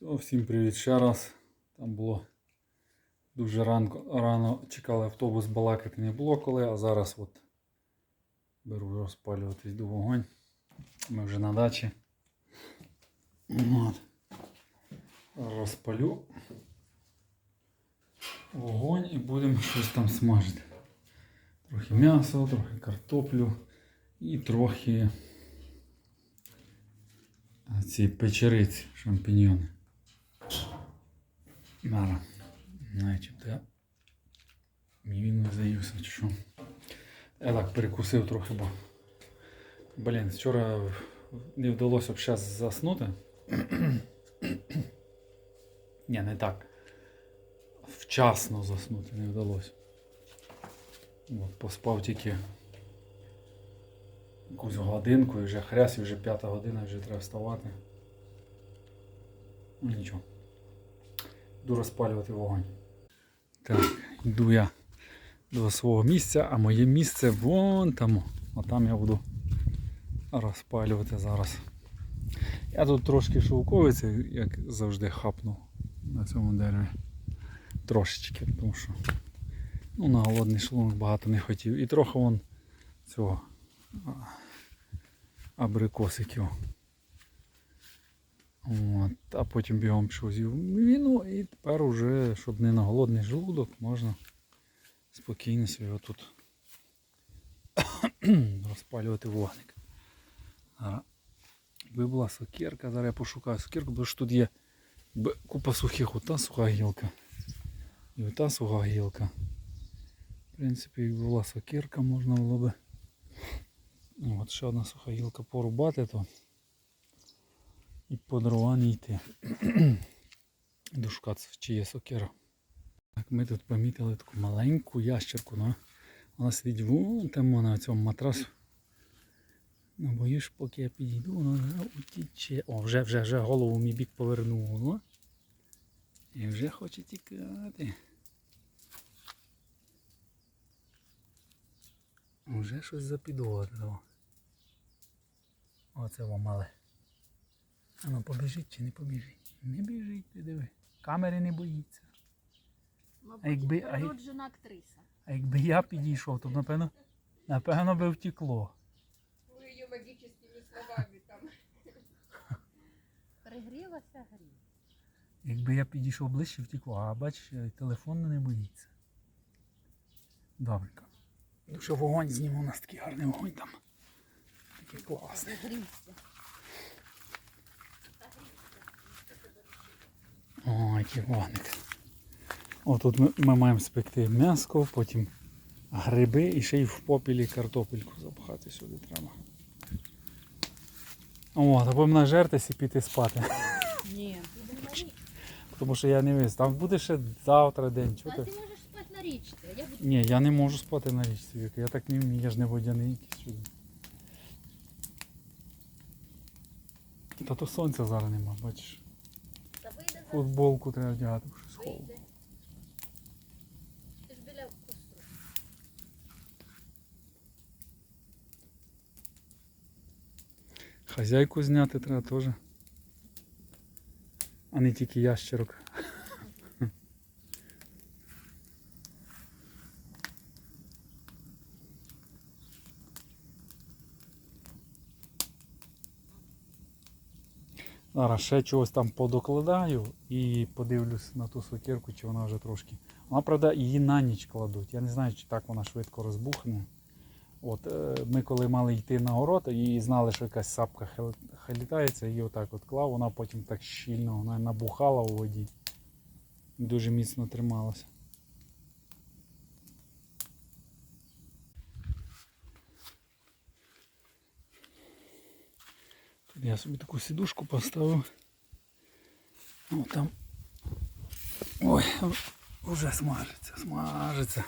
Все, всім привіт ще раз. Там було дуже ранко, рано чекали автобус, балакати не було коли, а зараз от беру розпалювати йду вогонь. Ми вже на дачі. От. Розпалю вогонь і будемо щось там смажити. Трохи м'яса, трохи картоплю і трохи ці печериці, шампіньйони. Мара. Начебто він не заївся чи що. Я так перекусив трохи, бо. Блін, вчора не вдалося б зараз заснути. Ні, не так. Вчасно заснути не вдалося. От, поспав тільки якусь годинку і вже хрясь, і вже п'ята година, вже треба вставати. Ну нічого. Йду розпалювати вогонь. Так, йду я до свого місця, а моє місце вон там. А там я буду розпалювати зараз. Я тут трошки шовковиці, як завжди, хапнув на цьому дереві. Трошечки, тому що ну, на голодний шлунок багато не хотів. І трохи вон цього абрикосиків. От, а потім бігом пішов з'їв віно і тепер уже, щоб не на голодний желудок, можна спокійно собі отут розпалювати вогник. Зараз, якби була сокирка, зараз я пошукаю сокирку, бо ж тут є купа сухих, ота суха гілка. І ота суха гілка. В принципі, якби була сокирка, можна було би. От ще одна суха гілка порубати, то і по не йти. Дошукатися, чи є сокира. Так, ми тут помітили таку маленьку ящерку, ну, вона сидить вон там на цьому матрасі. Ну, боюсь, поки я підійду, вона утіче. О, вже, вже, вже голову мій бік повернула. І вже хоче тікати. Вже щось запідозрило. Оце вам мале. А ну побіжить чи не побіжить? Не біжить, ти диви. Камери не боїться. Мабуть, А якби- а як- народжена актриса. А якби я підійшов, то напевно, напевно би втекло. Ну, ее магическими словами там. Пригрілася грів. Якби я підійшов ближче, втекло. А бачиш, телефон не боїться. Добренько. Ну що вогонь зніму, у нас такий гарний вогонь там. Такий класний. Загрівся. О, який вогник. О, тут ми, ми маємо спекти м'яско, потім гриби і ще й в попілі картопельку запхати сюди треба. О, та будемо нажертись і піти спати. Ні. Тому що я не вис. Там буде ще завтра день. Чого А ти? ти можеш спати на річці. Я буду Ні, я не можу спати на річці, Віка. Я так не вмію, я ж не водяний якийсь. сюди. Та то сонця зараз нема, бачиш. Футболку треба вдягати, що костру. Хазяйку зняти треба теж. А не тільки ящерок. Зараз ще чогось там подокладаю і подивлюсь на ту сокирку, чи вона вже трошки. Вона, правда, її на ніч кладуть. Я не знаю, чи так вона швидко розбухне. От, е, ми коли мали йти на город і знали, що якась сапка хилітається, її отак от клав, вона потім так щільно вона набухала у воді. Дуже міцно трималася. Я собі таку сідушку поставив. О, там. Ой, вже смажиться, смажиться.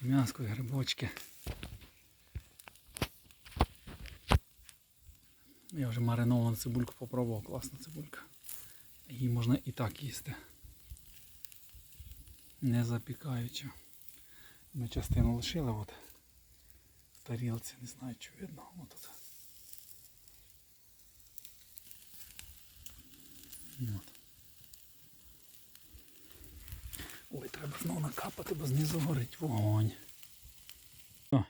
М'яско і грибочки. Я вже мариновану цибульку попробував, класна цибулька. Її можна і так їсти. Не запікаючи. Ми частину лишили от в тарілці, не знаю чи видно. От От. Ой, треба знову накапати, бо знизу горить вогонь. О,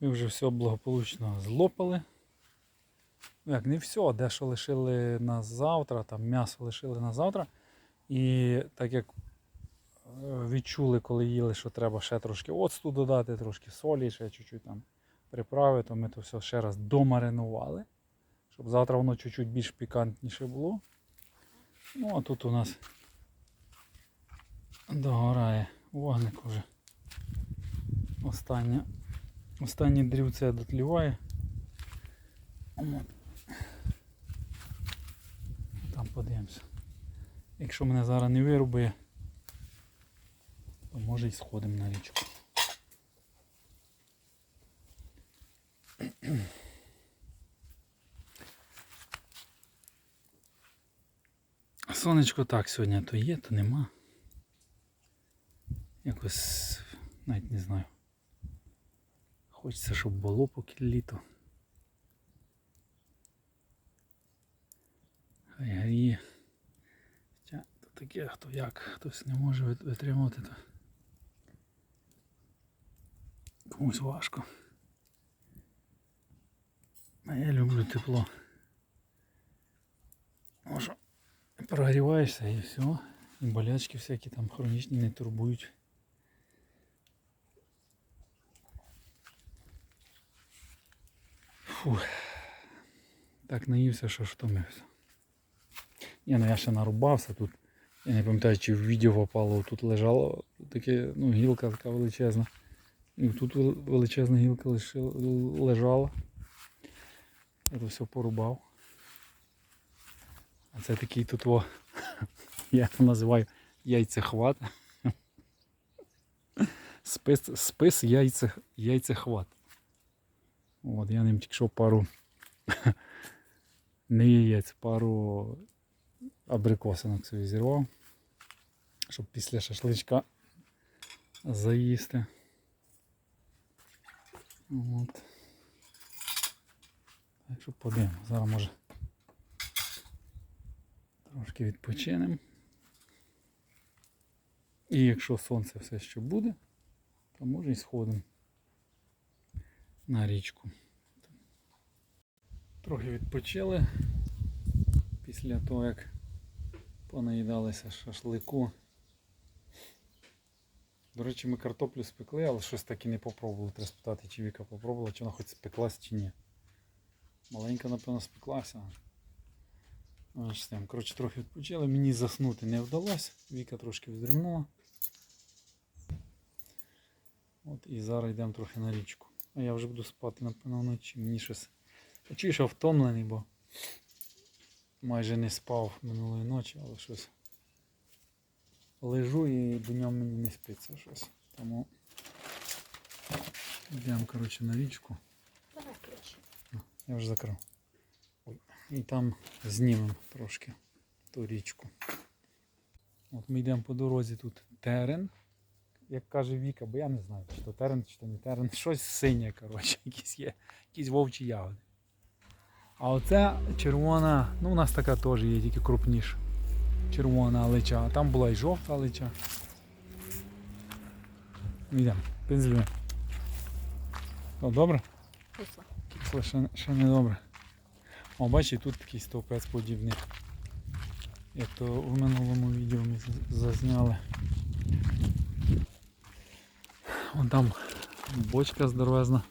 ми вже все благополучно злопали. Як не все, дещо лишили на завтра, там м'ясо лишили на завтра. І так як е, відчули, коли їли, що треба ще трошки оцту додати, трошки солі, ще чуть-чуть там приправи, то ми то все ще раз домаринували, щоб завтра воно чуть-чуть більш пікантніше було. Ну, а тут у нас догорає вогник уже. Останнє, останнє дрівце дотліває. Там подивимося. Якщо мене зараз не вирубає, то може і сходимо на річку. Сонечко так сьогодні то є, то нема. Якось навіть не знаю. Хочеться, щоб було поки літо. Хай гріє. Хоча то таке, хто як, хтось не може витримувати, то комусь важко. А я люблю тепло. Може, прогріваєшся і все. І болячки всякі там хронічні не турбують. Фух. Так наївся, що ж втомився. Ні, ну я ще нарубався тут. Я не пам'ятаю, чи в відео попало, тут лежало таке, ну, гілка така величезна. І тут величезна гілка лежала. Я то все порубав. А це такий тут во, я це називаю яйцехват. Спис, спис яйце, яйцехват. От, я ним тільки що пару не яєць, пару абрикосинок собі зірвав, щоб після шашличка заїсти. От. Так що подивимо. Зараз може трошки відпочинемо. І якщо сонце все ще буде, то може і сходимо на річку. Трохи відпочили після того, як понаїдалися шашлику. До речі, ми картоплю спекли, але щось так і не попробували. Треба спитати, чи Віка попробувала, чи вона хоч спеклась, чи ні. Маленька, напевно, спеклася. Ось там. Коротше, трохи відпочили. Мені заснути не вдалося. Віка трошки вздремнула. От і зараз йдемо трохи на річку. А я вже буду спати, напевно, вночі. Мені щось. Я чую, що втомлений, бо майже не спав минулої ночі, але щось. Лежу і днем мені не спиться щось. Тому йдемо, коротше, на річку. Давай ключ. Я вже закрив. І там знімемо трошки ту річку. От ми йдемо по дорозі тут терен, як каже Віка, бо я не знаю, чи то терен, чи то не терен. Щось синє, коротше, якісь є, якісь вовчі ягоди. А оце червона, ну у нас така теж є, тільки крупніша. Червона алича. А там була і жовта алича. Йдемо, пензлюємо. Добре? Кисло. Це ще, ще не добре. О, бачиш, і тут такий стовпець подібний. Як то в минулому відео ми зазняли. Вон там бочка здоровезна.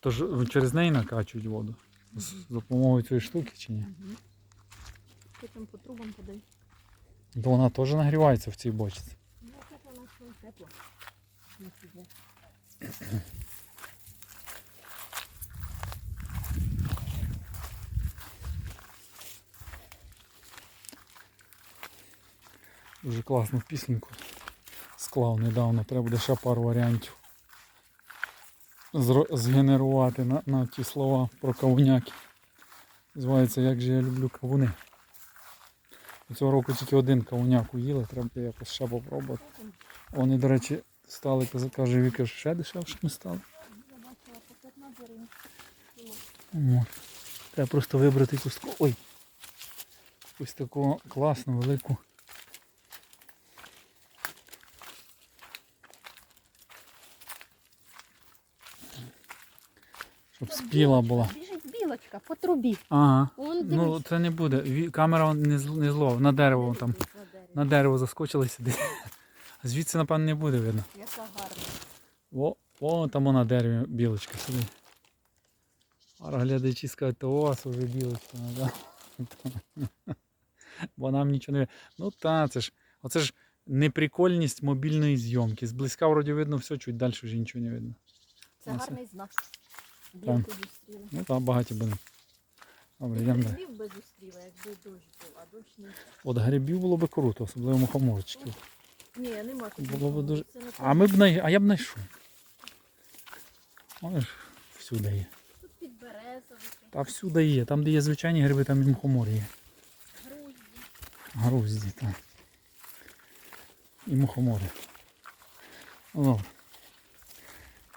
Тож через неї накачують воду. З допомогою цієї штуки чи ні? Потім по трубам подай. То вона теж нагрівається в цій бочці. Ну, так вона тепло. Дуже класну пісеньку склав недавно. Треба буде ще пару варіантів згенерувати на, на ті слова про кавуняки. Називається Як же я люблю кавуни. Цього року тільки один кавуняк уїли, треба якось ще попробувати. Вони, до речі, стали, каже Віка, що ще дешевшими стали. я бачила 15 гривень. Треба просто вибрати кустку. Ой. ось таку класну велику. Щоб спіла була. Біжить білочка по трубі. Ага. Вон Ну це не буде. Ві- Камера не, зл- не злов, на дерево там. На дерево заскочила сюди. Звідси, напевно, не буде видно. Яка гарна. О, о там на дереві білочка сидить. А глядачі скажуть, то у вас вже білочка. ну, да. Бо нам нічого не. Ну та, це ж. Оце ж неприкольність мобільної зйомки. Зблизька вроді видно все, чуть далі вже нічого не видно. Це Ну, це- гарний знак. Зустріли. Ну так, багаті будемо. Добре, йдемо далі. Грибів би зустріла, якби дощ був, а дощ не. От грибів було би круто, особливо мухоморчиків. Ні, нема тут. Було б дуже- Це не А ми б най... а я б знайшов. Вони ж всюди є. Тут підберезовики, Та всюди є. Там, де є звичайні гриби, там і мухомор є. грузді. Грузді, так. І мухомори. Ну, добре.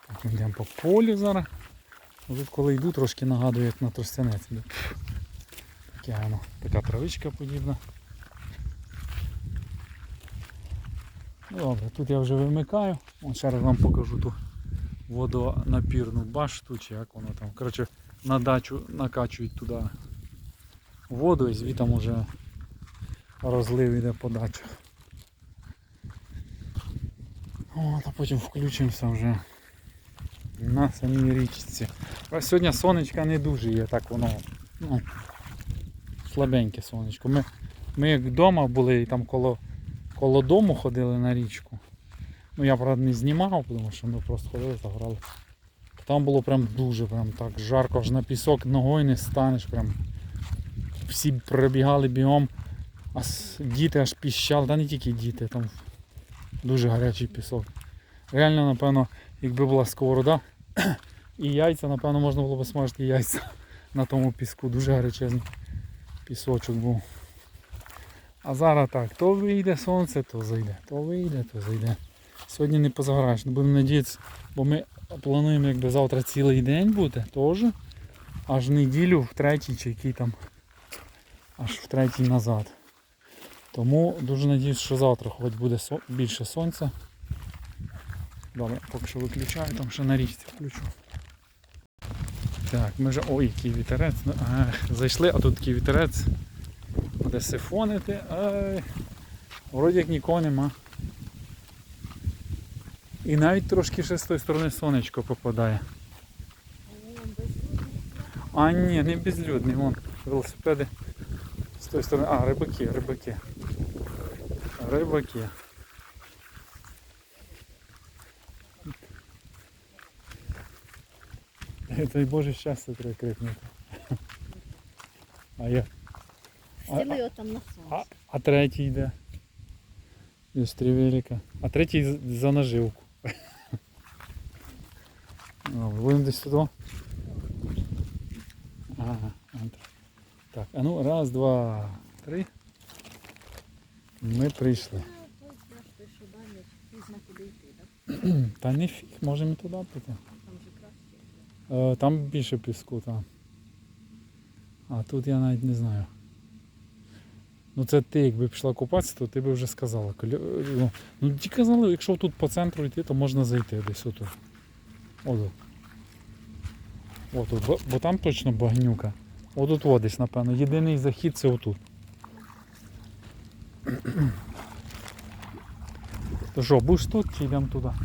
Так, ми йдемо по полю зараз. Тут коли йду, трошки нагадую, як на тростянець. іду. Таке воно, така травичка подібна. Добре, тут я вже вимикаю. От ще раз вам покажу ту водонапірну башту, чи як воно там. Коротше, на дачу накачують туди воду і звітом уже розлив іде по дачах. От, а потім включимося вже на самій річці. А сьогодні сонечка не дуже є, так воно ну, слабеньке сонечко. Ми, ми як вдома були і там коло, коло дому ходили на річку. Ну я правда не знімав, тому що ми просто ходили, заграли. Там було прям дуже прям так жарко, аж на пісок ногою не станеш. Прям. Всі прибігали бігом, а діти аж піщали, та не тільки діти, там дуже гарячий пісок. Реально, напевно, якби була сковорода і яйця, напевно, можна було б смажити яйця на тому піску. Дуже гарячезний пісочок був. А зараз так, то вийде сонце, то зайде, то вийде, то зайде. Сьогодні не позаграєш, не будемо надіятися, бо ми плануємо якби завтра цілий день бути теж. Аж неділю в третій чи який там аж в третій назад. Тому дуже надіюсь, що завтра хоч буде більше сонця. Добре, поки що виключаю, там ще на річці включу. Так, ми вже... Ой, який вітерець. Ну, Ах, зайшли, а тут такий вітерець. Буде сифонити. Ай. Вроді як нікого нема. І навіть трошки ще з тої сторони сонечко попадає. А ні, не безлюдний, вон велосипеди з тої сторони. А, рибаки, рибаки. Рибаки. Дай Боже щастя треба крикнути. А я. А, Стіли його там на а, сонці. а третій йде. Із Трівеліка. А третій з- за наживку. Добре, будемо десь туди. Ага, ан- так, а ну раз, два, три. Ми прийшли. А, той пляж, той, що далі, пізно куди йти, так? Та не фіг, можемо і туди піти. Е, Там більше піску там. А тут я навіть не знаю. Ну це ти якби пішла купатися, то ти би вже сказала. Ну, ну ті казали, якщо тут по центру йти, то можна зайти десь отут. Отут. Отут, бо, бо там точно багнюка. Отут о, десь, напевно. Єдиний захід це отут. То що, будеш тут чи йдемо туди?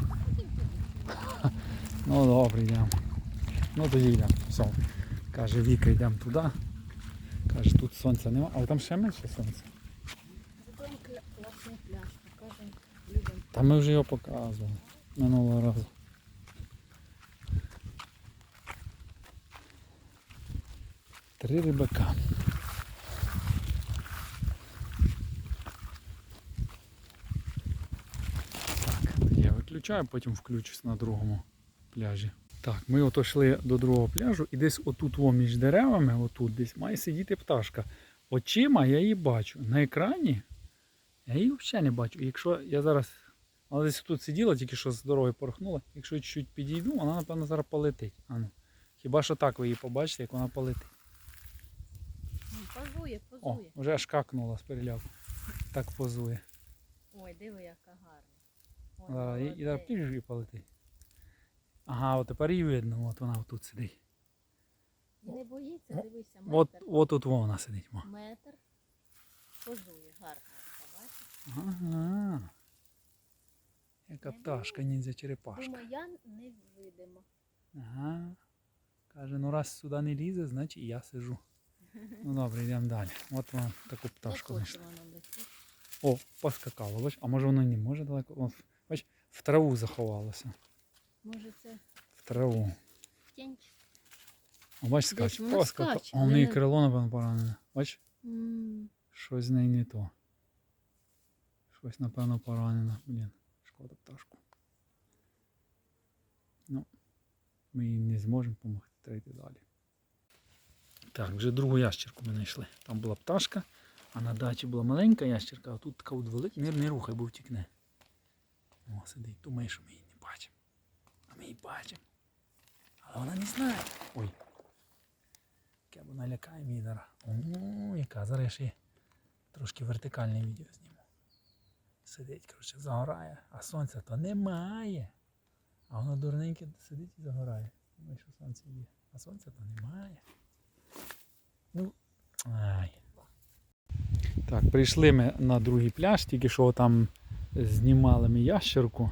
Ну добре, йдемо. Ну тоді йдемо. Все. Каже, Віка, йдемо туди. Каже, тут сонця нема, але там ще менше сонця. Та ми вже його показували минулого разу. Три рибака. Так, я виключаю, потім включусь на другому пляжі. Так, ми ото йшли до другого пляжу і десь отут о, між деревами, отут десь має сидіти пташка. Очима я її бачу. На екрані я її взагалі не бачу. Якщо я зараз. Вона десь тут сиділа, тільки що з дороги порохнула. Якщо я чуть підійду, вона, напевно, зараз полетить. А ну. Хіба що так ви її побачите, як вона полетить. Позує, позує. О, вже аж какнула з переляку. Так позує. Ой, диви, яка гарна. Ой, Зараз і, зараз і полетить. Ага, от тепер її видно, от вона тут сидить. Не боїться, дивися, От, метр. от тут вона сидить. Мо. Метр. Позує, гарно. Ага. Яка Не пташка, ніндзя черепашка. Думаю, я невидима. Ага. Каже, ну раз сюди не лізе, значить і я сижу. Ну добре, йдемо далі. От вам таку пташку знайшли. О, поскакало, бач, а може воно не може далеко. Бач, в траву заховалося. Може це В траву. птенчик? О, бач, Десь скаче. скаче, А у неї крило, напевно, поранене. Бач, М, щось з неї не то. Щось, напевно, поранено. Блін, шкода пташку. Ну, ми їй не зможемо допомогти, треба йти далі. Так, вже другу ящерку ми знайшли. Там була пташка, а на дачі була маленька ящерка, а тут така от велика. Не, не рухай, бо втікне. О, сидить, думає, що ми її не бачимо. А ми її бачимо. Але вона не знає. Ой. Яке вона лякає мій зараз. О, яка. Зараз я ще трошки вертикальне відео зніму. Сидить, коротше, загорає, а сонця то немає. А воно дурненьке сидить і загорає. Думає, що сонце є. А сонця то немає. Ну, ай. Так, прийшли ми на другий пляж, тільки що там знімали ми ящерку.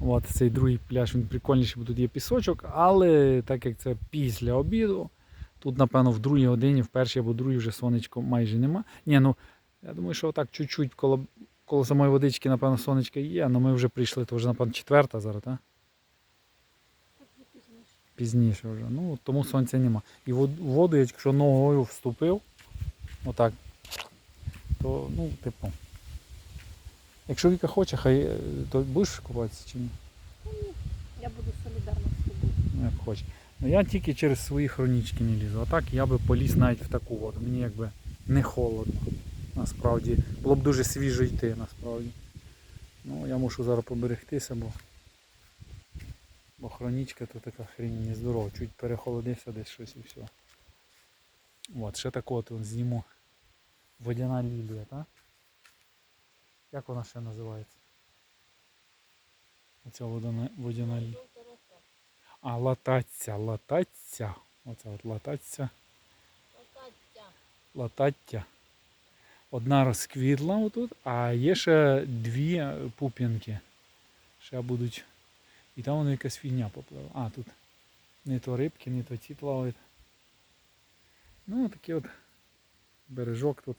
От цей другий пляж він прикольніший, бо тут є пісочок, але так як це після обіду, тут, напевно, в другій годині, в першій або другій вже сонечко майже нема. Ні, ну я думаю, що так чуть-чуть коло, коло самої водички, напевно, сонечко є, але ми вже прийшли, то вже, напевно, четверта зараз, так? Пізніше вже. Ну, тому сонця нема. І воду, якщо ногою вступив, отак, то, ну, типу. Якщо Віка хоче, хай е, то будеш купатися чи ні? Я буду солідарна з тобою. Як хоче. Ну я тільки через свої хронічки не лізу. А так я би поліз навіть в таку воду. Мені якби не холодно. Насправді. Було б дуже свіжо йти, насправді. Ну, я мушу зараз поберегтися, бо, бо хронічка то така хрінь нездорова. Чуть перехолодився десь щось і все. От, ще так от зніму. Водяна лілія, так? Як вона ще називається? Оця водяна, водяна. А лататься, лататься. Оце от лататься, латаття. Одна розквітла отут, а є ще дві пуп'янки. Ще будуть. І там воно якась фігня попливла. А, тут не то рибки, не то ці плавають. Ну, такий от бережок тут.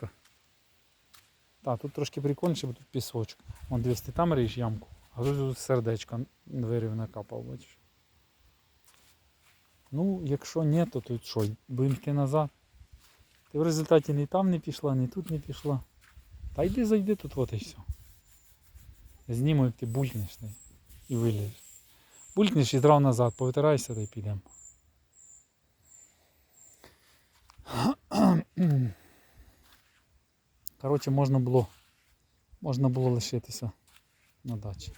Так, тут трошки прикольніше, бо тут пісочок. Вон дивись, ти там риєш ямку, а тут сердечко вирів накапав, бачиш. Ну, якщо ні, то тут що, будемо йти назад. Ти в результаті ні там не пішла, ні тут не пішла. Та йди зайди тут от і все. Зніму, як ти булькнеш і вилізеш. Булькнеш і зразу назад, повитирайся та й підемо. Коротше, можна було, можна було лишитися на дачі.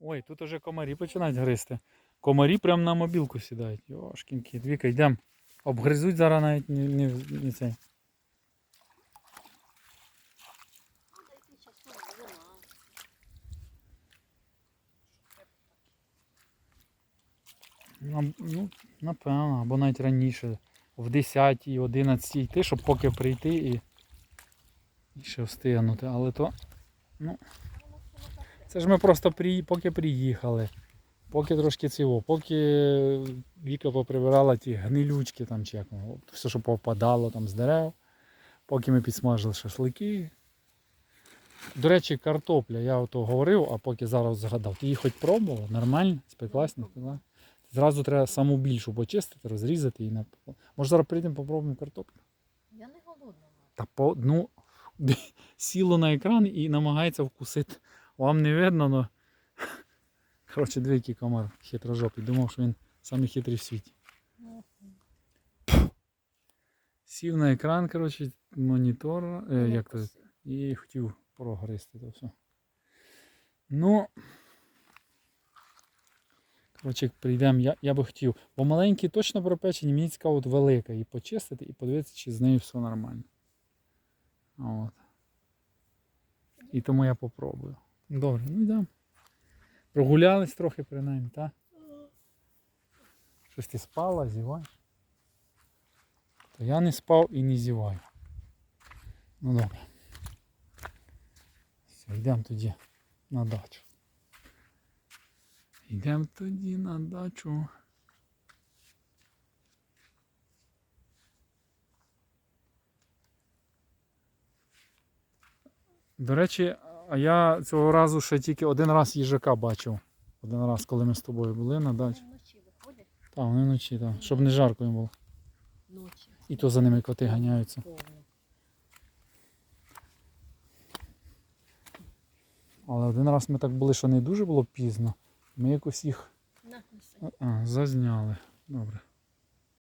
Ой, тут уже комарі починають гризти. Комарі прямо на мобілку сідають. Йошкінки, двіка, йдемо. Обгризуть зараз навіть не, не, не цей. Ну, напевно, або навіть раніше. В 10 11 йти, щоб поки прийти і, і ще встигнути. Але то. Ну, це ж ми просто при, поки приїхали. Поки трошки цього, поки Віка поприбирала ті гнилючки там чи як, все, що повпадало там з дерев, поки ми підсмажили шашлики. До речі, картопля, я ото говорив, а поки зараз згадав. Ти її хоч пробувала? Нормально? Спеклась, не спекла? Зразу треба саму більшу почистити, розрізати і на. Може зараз прийдемо попробуємо картоплю. Я не голодна. Та по, ну, сіло на екран і намагається вкусити. Вам не видно, але. Коротше, двійки комар хитрожопий. Думав, що він самий в світі. Сів на екран, коротше, монітор, е, як то, і хотів прогризти то все. Ну. Коротше, прийдемо, я, я би хотів. Бо маленькі точно пропечені, мені цікаво от велика її почистити і подивитися, чи з нею все нормально. От. І тому я попробую. Добре, ну йдемо. Прогулялись трохи принаймні, так? Щось ти спала, зіваєш? То я не спав і не зіваю. Ну добре. Все, йдемо тоді на дачу. Йдемо тоді на дачу. До речі, а я цього разу ще тільки один раз їжака бачив. Один раз, коли ми з тобою були на дачі. Вночі виходить. Так, вони вночі, так. Щоб не жарко їм було. Ночі. І то за ними коти ганяються. Але один раз ми так були, що не дуже було пізно. Ми якось їх зазняли. Добре.